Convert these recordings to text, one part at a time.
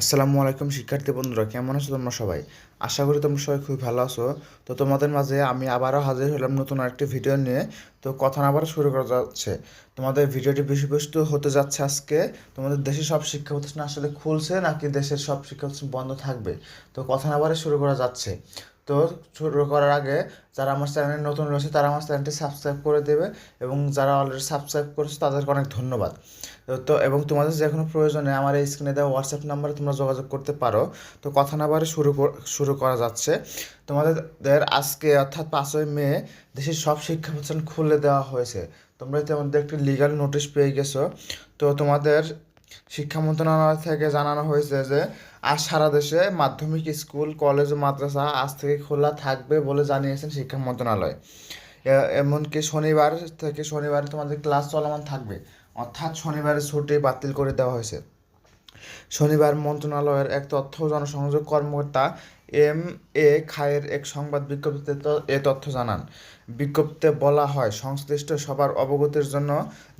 আসসালামু আলাইকুম, শিক্ষার্থী বন্ধুরা, কেমন আছো তোমরা সবাই? আশা করি তোমরা সবাই খুবই ভালো আছো। তো তোমাদের মাঝে আমি আবারও হাজির হলাম নতুন আরেকটি ভিডিও নিয়ে। তো কথা আবার শুরু করা যাচ্ছে। তোমাদের ভিডিওটি বেশি বিষয়বস্তু হতে যাচ্ছে আজকে। তোমাদের দেশের সব শিক্ষা প্রতিষ্ঠান আসলে খুলছে নাকি দেশের সব শিক্ষা প্রতিষ্ঠান বন্ধ থাকবে? তো কথা আবার শুরু করা যাচ্ছে। তো শুরু করার আগে যারা আমার চ্যানেলে নতুন রয়েছে, তারা আমার চ্যানেলটি সাবস্ক্রাইব করে দেবে এবং যারা অলরেডি সাবস্ক্রাইব করেছে, তাদেরকে অনেক ধন্যবাদ। তো- এবং তোমাদের যে কোনো প্রয়োজনে আমার এই স্ক্রিনে দেওয়া হোয়াটসঅ্যাপ নাম্বারে তোমরা যোগাযোগ করতে পারো। তো কথা না বারে শুরু শুরু করা যাচ্ছে। তোমাদের আজকে অর্থাৎ পাঁচই মে দেশের সব শিক্ষা প্রতিষ্ঠান খুলে দেওয়া হয়েছে। তোমরা ইতিমধ্যে একটি লিগ্যাল নোটিশ পেয়ে গেছো। তো তোমাদের শিক্ষা মন্ত্রণালয় থেকে জানানো হয়েছে যে, আজ সারা দেশে মাধ্যমিক স্কুল, কলেজ ও মাদ্রাসা আজ থেকে খোলা থাকবে বলে জানিয়েছেন শিক্ষা মন্ত্রণালয়। এমনকি শনিবার থেকে শনিবার তোমাদের ক্লাস চলমান থাকবে, অর্থাৎ শনিবারের ছুটি বাতিল করে দেওয়া হয়েছে। শনিবার মন্ত্রণালয়ের এক তথ্য জনসংযোগ কর্মকর্তা এম এ খায়ের এক সংবাদ বিজ্ঞপ্তিতে এ তথ্য জানান। বিজ্ঞপ্তিতে বলা হয়, সংশ্লিষ্ট সবার অবগতির জন্য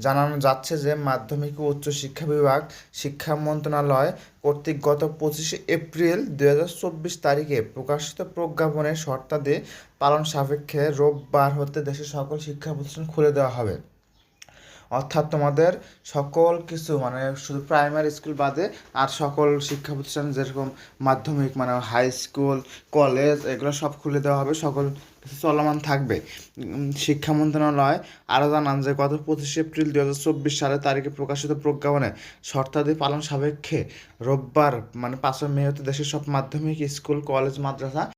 জানানো যাচ্ছে যে মাধ্যমিক ও উচ্চ শিক্ষা বিভাগ শিক্ষা মন্ত্রণালয় কর্তৃক গত পঁচিশে এপ্রিল দুই হাজার চব্বিশ তারিখে প্রকাশিত প্রজ্ঞাপনের শর্তাদি পালন সাপেক্ষে রোববার হতে দেশের সকল শিক্ষা প্রতিষ্ঠান খুলে দেওয়া হবে। অর্থাৎ তোমাদের সকল কিছু মানে শুধু প্রাইমারি স্কুল বাদে আর সকল শিক্ষা প্রতিষ্ঠান যেরকম মাধ্যমিক মানে হাই স্কুল কলেজ এগুলো সব খুলে দেওয়া হবে। সকল কিছু চলমান থাকবে। শিক্ষা মন্ত্রণালয় আরও জানান যে, গত পঁচিশে এপ্রিল দু হাজার চব্বিশ সালের তারিখে প্রকাশিত প্রজ্ঞাপনে শর্তাদি পালন সাপেক্ষে রোববার মানে পাঁচই মে হতে দেশের সব মাধ্যমিক, স্কুল কলেজ মাদ্রাসা